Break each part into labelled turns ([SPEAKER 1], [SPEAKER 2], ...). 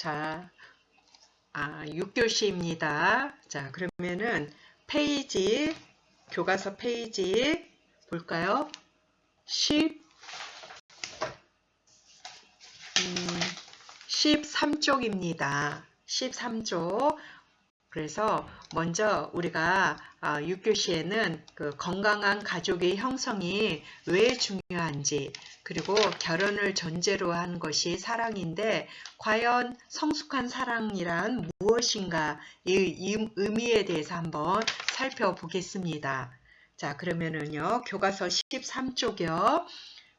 [SPEAKER 1] 자, 아, 6교시입니다. 자, 그러면은 페이지, 교과서 페이지 볼까요? 10, 음, 13쪽입니다. 13쪽. 그래서 먼저 우리가 6교시에는 그 건강한 가족의 형성이 왜 중요한지 그리고 결혼을 전제로 한 것이 사랑인데 과연 성숙한 사랑이란 무엇인가 이 의미에 대해서 한번 살펴보겠습니다. 자 그러면은요 교과서 13쪽이요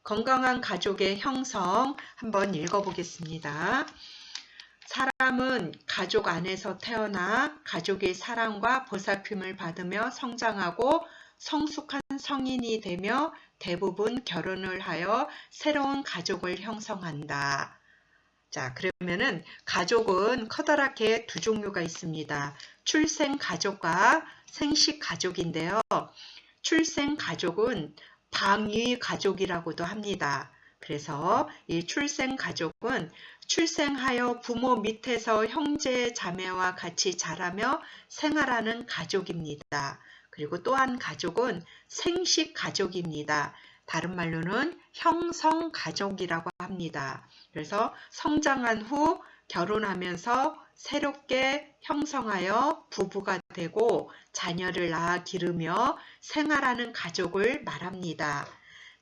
[SPEAKER 1] 건강한 가족의 형성 한번 읽어보겠습니다. 사람은 가족 안에서 태어나 가족의 사랑과 보살핌을 받으며 성장하고 성숙한 성인이 되며 대부분 결혼을 하여 새로운 가족을 형성한다. 자, 그러면은 가족은 커다랗게 두 종류가 있습니다. 출생 가족과 생식 가족인데요. 출생 가족은 방위 가족이라고도 합니다. 그래서 이 출생 가족은 출생하여 부모 밑에서 형제 자매와 같이 자라며 생활하는 가족입니다. 그리고 또한 가족은 생식 가족입니다. 다른 말로는 형성 가족이라고 합니다. 그래서 성장한 후 결혼하면서 새롭게 형성하여 부부가 되고 자녀를 낳아 기르며 생활하는 가족을 말합니다.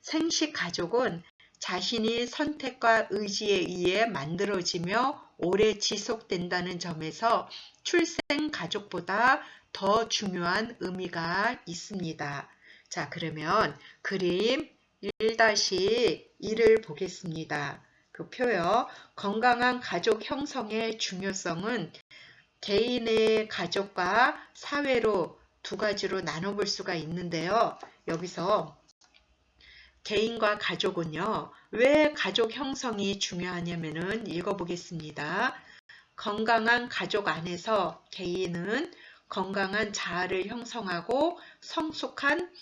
[SPEAKER 1] 생식 가족은 자신이 선택과 의지에 의해 만들어지며 오래 지속된다는 점에서 출생 가족보다 더 중요한 의미가 있습니다. 자, 그러면 그림 1-1을 보겠습니다. 그 표요. 건강한 가족 형성의 중요성은 개인의 가족과 사회로 두 가지로 나눠볼 수가 있는데요. 여기서 개인과 가족은요. 왜 가족 형성이 중요하냐면은 읽어보겠습니다. 건강한 가족 안에서 개인은 건강한 자아를 형성하고 성숙한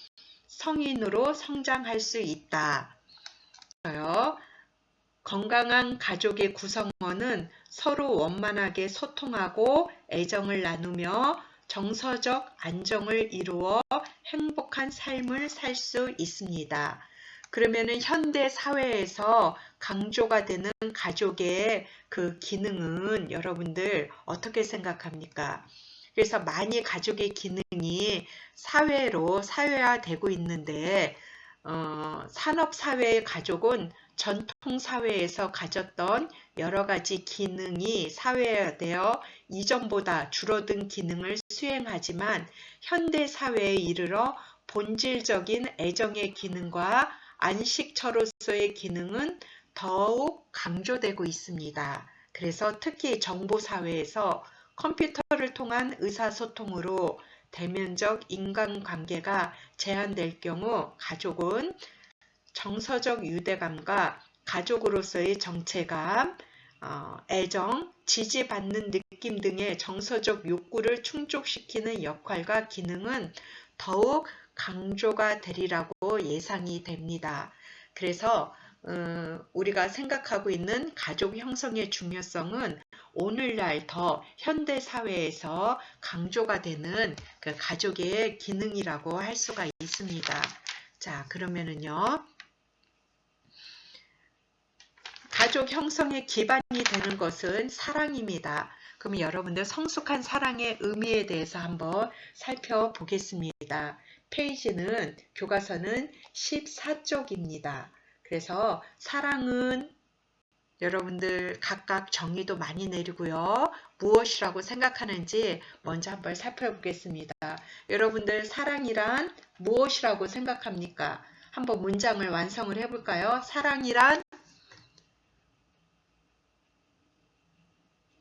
[SPEAKER 1] 성인으로 성장할 수 있다. 건강한 가족의 구성원은 서로 원만하게 소통하고 애정을 나누며 정서적 안정을 이루어 행복한 삶을 살 수 있습니다. 그러면은 현대 사회에서 강조가 되는 가족의 그 기능은 여러분들 어떻게 생각합니까? 그래서 많이 가족의 기능이 사회로 사회화되고 있는데 어, 산업사회의 가족은 전통사회에서 가졌던 여러 가지 기능이 사회화되어 이전보다 줄어든 기능을 수행하지만 현대사회에 이르러 본질적인 애정의 기능과 안식처로서의 기능은 더욱 강조되고 있습니다. 그래서 특히 정보사회에서 컴퓨터를 통한 의사소통으로 대면적 인간관계가 제한될 경우 가족은 정서적 유대감과 가족으로서의 정체감, 어, 애정, 지지받는 느낌 등의 정서적 욕구를 충족시키는 역할과 기능은 더욱 강조가 되리라고 예상이 됩니다. 그래서 어, 우리가 생각하고 있는 가족 형성의 중요성은 오늘날 더 현대 사회에서 강조가 되는 그 가족의 기능이라고 할 수가 있습니다. 자, 그러면은요. 가족 형성의 기반이 되는 것은 사랑입니다. 그럼 여러분들 성숙한 사랑의 의미에 대해서 한번 살펴보겠습니다. 페이지는 교과서는 14쪽입니다. 그래서 사랑은 여러분들 각각 정의도 많이 내리고요. 무엇이라고 생각하는지 먼저 한번 살펴보겠습니다. 여러분들 사랑이란 무엇이라고 생각합니까? 한번 문장을 완성을 해볼까요? 사랑이란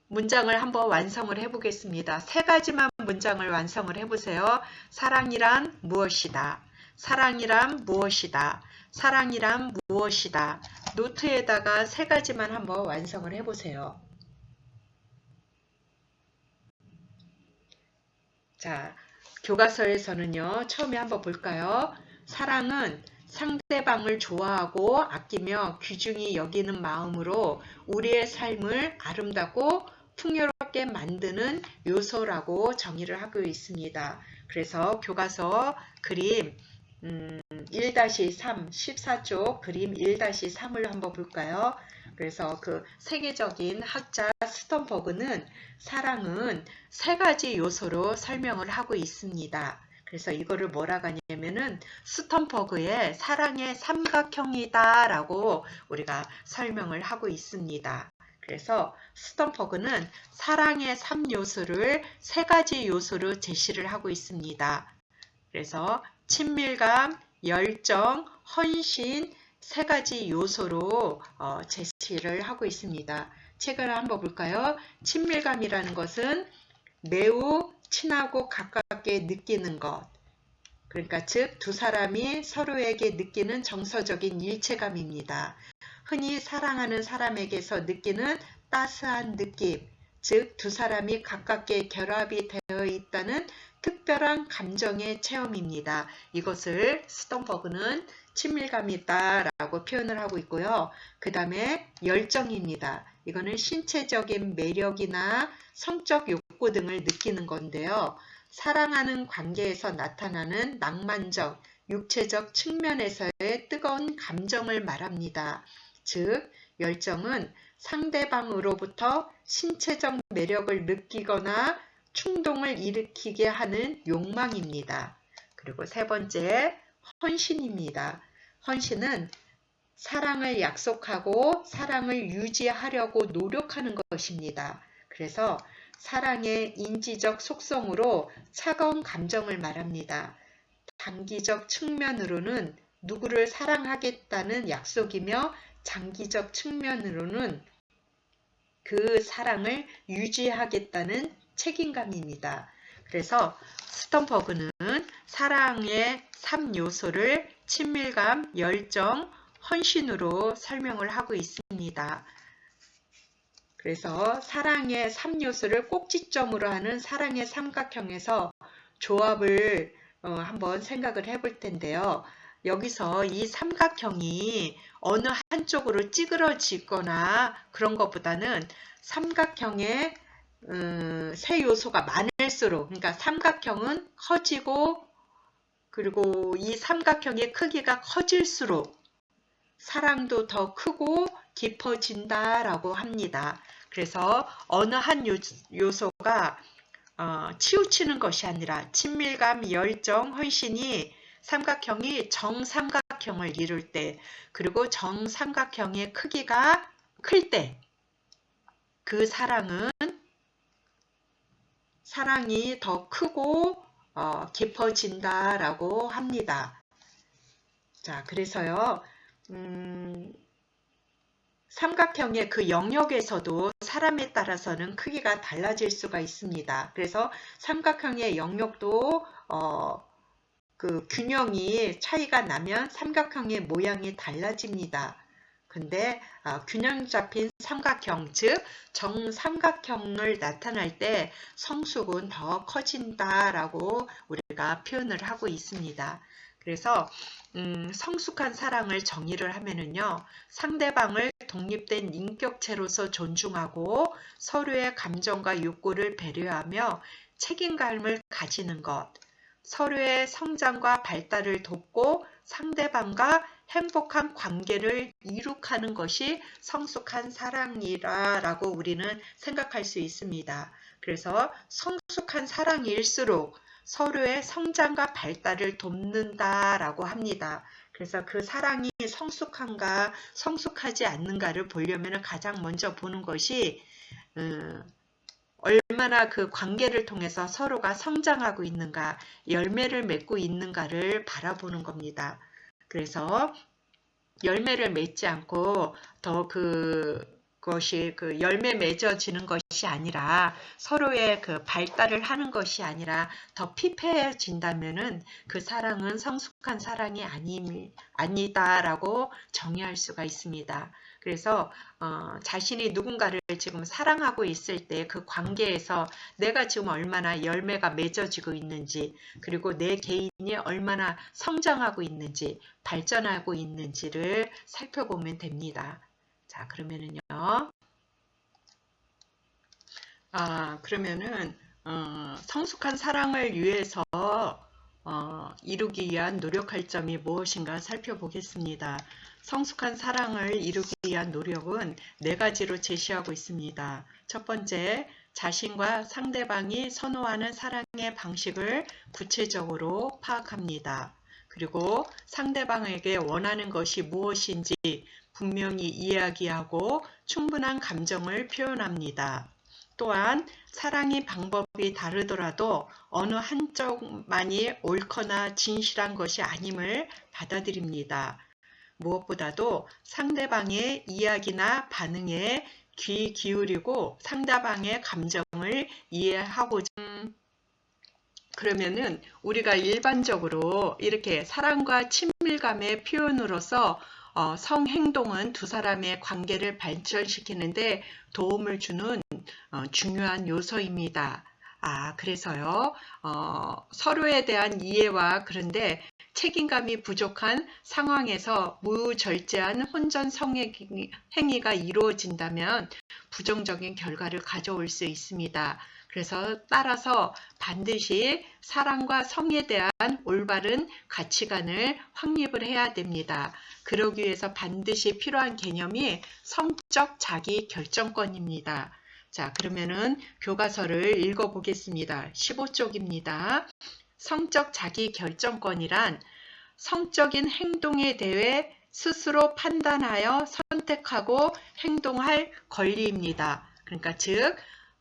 [SPEAKER 1] 문장을 한번 완성을 해보겠습니다. 세 가지만 문장을 완성을 해보세요. 사랑이란 무엇이다. 사랑이란 무엇이다. 사랑이란 무엇이다. 노트에다가 세 가지만 한번 완성을 해보세요. 자, 교과서에서는요. 처음에 한번 볼까요? 사랑은 상대방을 좋아하고 아끼며 귀중히 여기는 마음으로 우리의 삶을 아름답고 풍요롭게 만드는 요소라고 정의를 하고 있습니다. 그래서 교과서 그림 음, 1-3 14쪽 그림 1-3을 한번 볼까요? 그래서 그 세계적인 학자 스턴버그는 사랑은 세 가지 요소로 설명을 하고 있습니다. 그래서 이거를 뭐라고 하냐면은 스턴버그의 사랑의 삼각형이다 라고 우리가 설명을 하고 있습니다. 그래서 스턴버그는 사랑의 3요소를 세 가지 요소로 제시를 하고 있습니다. 그래서 친밀감, 열정, 헌신 세 가지 요소로 어, 제시를 하고 있습니다. 책을 한번 볼까요? 친밀감이라는 것은 매우 친하고 가깝게 느끼는 것. 그러니까 즉 두 사람이 서로에게 느끼는 정서적인 일체감입니다. 흔히 사랑하는 사람에게서 느끼는 따스한 느낌, 즉 두 사람이 가깝게 결합이 되어 있다는 특별한 감정의 체험입니다. 이것을 스톤버그는 친밀감이다 라고 표현을 하고 있고요. 그 다음에 열정입니다. 이거는 신체적인 매력이나 성적 욕구 등을 느끼는 건데요. 사랑하는 관계에서 나타나는 낭만적, 육체적 측면에서의 뜨거운 감정을 말합니다. 즉, 열정은 상대방으로부터 신체적 매력을 느끼거나 충동을 일으키게 하는 욕망입니다. 그리고 세 번째, 헌신입니다. 헌신은 사랑을 약속하고 사랑을 유지하려고 노력하는 것입니다. 그래서 사랑의 인지적 속성으로 차가운 감정을 말합니다. 단기적 측면으로는 누구를 사랑하겠다는 약속이며 장기적 측면으로는 그 사랑을 유지하겠다는 책임감입니다. 그래서 스턴버그는 사랑의 3요소를 친밀감, 열정, 헌신으로 설명을 하고 있습니다. 그래서 사랑의 3요소를 꼭지점으로 하는 사랑의 삼각형에서 조합을 어, 한번 생각을 해볼 텐데요. 여기서 이 삼각형이 어느 한쪽으로 찌그러지거나 그런 것보다는 삼각형의 음, 세 요소가 많을수록 그러니까 삼각형은 커지고 그리고 이 삼각형의 크기가 커질수록 사랑도 더 크고 깊어진다라고 합니다. 그래서 어느 한 요소가 어, 치우치는 것이 아니라 친밀감, 열정, 헌신이 삼각형이 정삼각형을 이룰 때 그리고 정삼각형의 크기가 클 때 그 사랑은 사랑이 더 크고 어, 깊어진다라고 합니다. 자, 그래서요, 음, 삼각형의 그 영역에서도 사람에 따라서는 크기가 달라질 수가 있습니다. 그래서 삼각형의 영역도 어, 그 균형이 차이가 나면 삼각형의 모양이 달라집니다. 근데 어, 균형 잡힌 삼각형, 즉 정삼각형을 나타날 때 성숙은 더 커진다라고 우리가 표현을 하고 있습니다. 그래서 음, 성숙한 사랑을 정의를 하면은요, 상대방을 독립된 인격체로서 존중하고 서로의 감정과 욕구를 배려하며 책임감을 가지는 것, 서로의 성장과 발달을 돕고 상대방과 행복한 관계를 이룩하는 것이 성숙한 사랑이라고 우리는 생각할 수 있습니다. 그래서 성숙한 사랑일수록 서로의 성장과 발달을 돕는다라고 합니다. 그래서 그 사랑이 성숙한가 성숙하지 않는가를 보려면 가장 먼저 보는 것이 음, 얼마나 그 관계를 통해서 서로가 성장하고 있는가, 열매를 맺고 있는가를 바라보는 겁니다. 그래서 열매를 맺지 않고 더 그 것이 그 열매 맺어지는 것이 아니라 서로의 그 발달을 하는 것이 아니라 더 피폐해진다면은 그 사랑은 성숙한 사랑이 아니, 아니다라고 정의할 수가 있습니다. 그래서 어, 자신이 누군가를 지금 사랑하고 있을 때 그 관계에서 내가 지금 얼마나 열매가 맺어지고 있는지 그리고 내 개인이 얼마나 성장하고 있는지 발전하고 있는지를 살펴보면 됩니다. 자 그러면은요. 아 그러면은 어, 성숙한 사랑을 위해서 어, 이루기 위한 노력할 점이 무엇인가 살펴보겠습니다. 성숙한 사랑을 이루기 위한 노력은 네 가지로 제시하고 있습니다. 첫 번째, 자신과 상대방이 선호하는 사랑의 방식을 구체적으로 파악합니다. 그리고 상대방에게 원하는 것이 무엇인지 분명히 이야기하고 충분한 감정을 표현합니다. 또한 사랑의 방법이 다르더라도 어느 한쪽만이 옳거나 진실한 것이 아님을 받아들입니다. 무엇보다도 상대방의 이야기나 반응에 귀 기울이고 상대방의 감정을 이해하고자 그러면은 우리가 일반적으로 이렇게 사랑과 친밀감의 표현으로서 어, 성행동은 두 사람의 관계를 발전시키는데 도움을 주는 어, 중요한 요소입니다. 아, 그래서요, 어, 서로에 대한 이해와 그런데 책임감이 부족한 상황에서 무절제한 혼전 성행위가 이루어진다면 부정적인 결과를 가져올 수 있습니다. 그래서 따라서 반드시 사랑과 성에 대한 올바른 가치관을 확립을 해야 됩니다. 그러기 위해서 반드시 필요한 개념이 성적 자기 결정권입니다. 자, 그러면은 교과서를 읽어 보겠습니다. 15쪽입니다. 성적 자기 결정권이란 성적인 행동에 대해 스스로 판단하여 선택하고 행동할 권리입니다. 그러니까 즉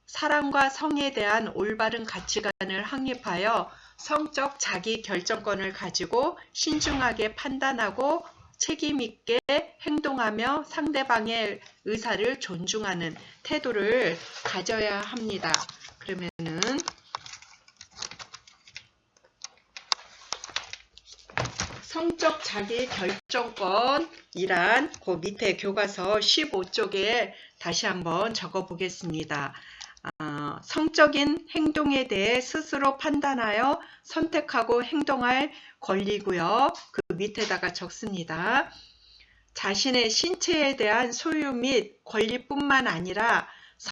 [SPEAKER 1] 사랑과 성에 대한 올바른 가치관을 확립하여 성적 자기 결정권을 가지고 신중하게 판단하고 책임 있게 행동하며 상대방의 의사를 존중하는 태도를 가져야 합니다. 그러면은 성적 자기 결정권이란 그 밑에 교과서 15쪽에 다시 한번 적어 보겠습니다. 어, 성적인 행동에 대해 스스로 판단하여 선택하고 행동할 권리고요. 그 밑에다가 적습니다. 자신의 신체에 대한 소유 및 권리뿐만 아니라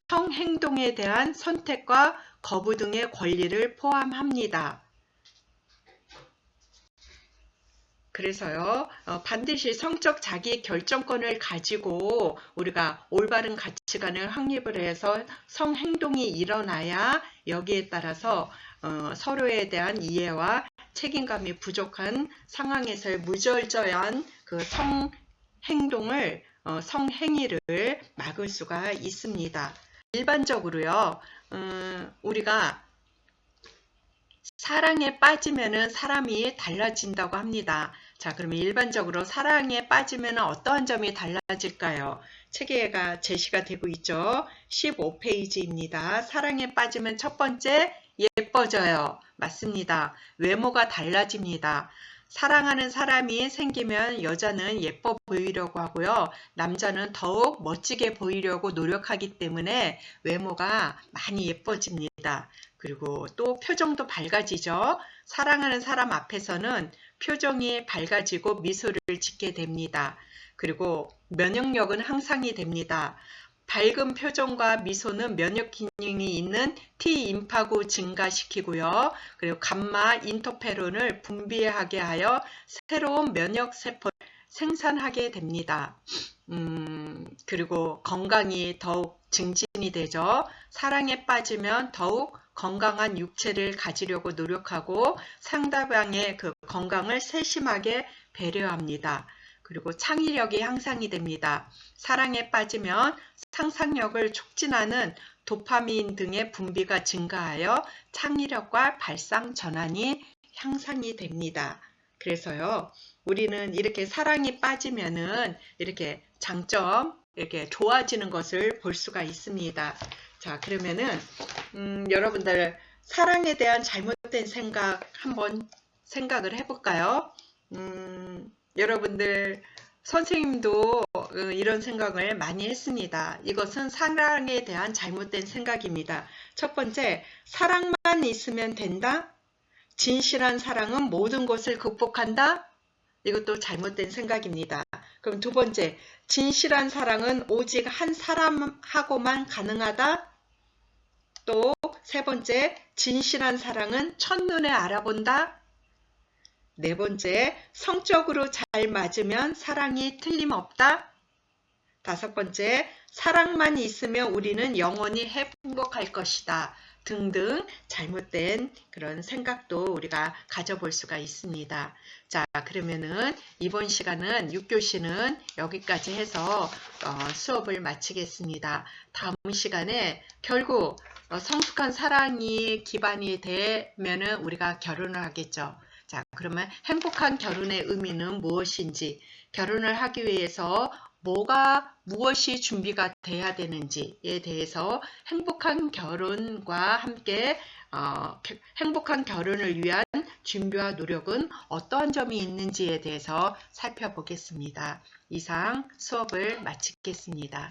[SPEAKER 1] 성행동에 대한 선택과 거부 등의 권리를 포함합니다. 그래서요, 어, 반드시 성적 자기 결정권을 가지고 우리가 올바른 가치관을 확립을 해서 성행동이 일어나야 여기에 따라서 어, 서로에 대한 이해와 책임감이 부족한 상황에서의 무절저한 그 성행동을 어, 성행위를 막을 수가 있습니다. 일반적으로요, 음, 우리가 사랑에 빠지면은 사람이 달라진다고 합니다. 자, 그러면 일반적으로 사랑에 빠지면 어떠한 점이 달라질까요? 책에가 제시가 되고 있죠. 15페이지입니다. 사랑에 빠지면 첫 번째 예뻐져요. 맞습니다. 외모가 달라집니다. 사랑하는 사람이 생기면 여자는 예뻐 보이려고 하고요. 남자는 더욱 멋지게 보이려고 노력하기 때문에 외모가 많이 예뻐집니다. 그리고 또 표정도 밝아지죠. 사랑하는 사람 앞에서는 표정이 밝아지고 미소를 짓게 됩니다. 그리고 면역력은 향상이 됩니다. 밝은 표정과 미소는 면역 기능이 있는 T 임파구 증가시키고요. 그리고 감마 인터페론을 분비하게 하여 새로운 면역 세포를 생산하게 됩니다. 음, 그리고 건강이 더욱 증진이 되죠. 사랑에 빠지면 더욱 건강한 육체를 가지려고 노력하고 상대방의 그 건강을 세심하게 배려합니다. 그리고 창의력이 향상이 됩니다. 사랑에 빠지면 상상력을 촉진하는 도파민 등의 분비가 증가하여 창의력과 발상 전환이 향상이 됩니다. 그래서요, 우리는 이렇게 사랑이 빠지면은 이렇게 장점, 이렇게 좋아지는 것을 볼 수가 있습니다. 자, 그러면은, 음, 여러분들, 사랑에 대한 잘못된 생각 한번 생각을 해볼까요? 음, 여러분들, 선생님도 어, 이런 생각을 많이 했습니다. 이것은 사랑에 대한 잘못된 생각입니다. 첫 번째, 사랑만 있으면 된다? 진실한 사랑은 모든 것을 극복한다? 이것도 잘못된 생각입니다. 그럼 두 번째, 진실한 사랑은 오직 한 사람하고만 가능하다? 또 세 번째, 진실한 사랑은 첫눈에 알아본다? 네 번째, 성적으로 잘 맞으면 사랑이 틀림없다? 다섯 번째, 사랑만 있으면 우리는 영원히 행복할 것이다. 등등 잘못된 그런 생각도 우리가 가져볼 수가 있습니다. 자, 그러면은 이번 시간은 6교시는 여기까지 해서 어, 수업을 마치겠습니다. 다음 시간에 결국 어, 성숙한 사랑이 기반이 되면은 우리가 결혼을 하겠죠. 자, 그러면 행복한 결혼의 의미는 무엇인지, 결혼을 하기 위해서 뭐가 무엇이 준비가 돼야 되는지에 대해서 행복한 결혼과 함께 어, 겨- 행복한 결혼을 위한 준비와 노력은 어떠한 점이 있는지에 대해서 살펴보겠습니다. 이상 수업을 마치겠습니다.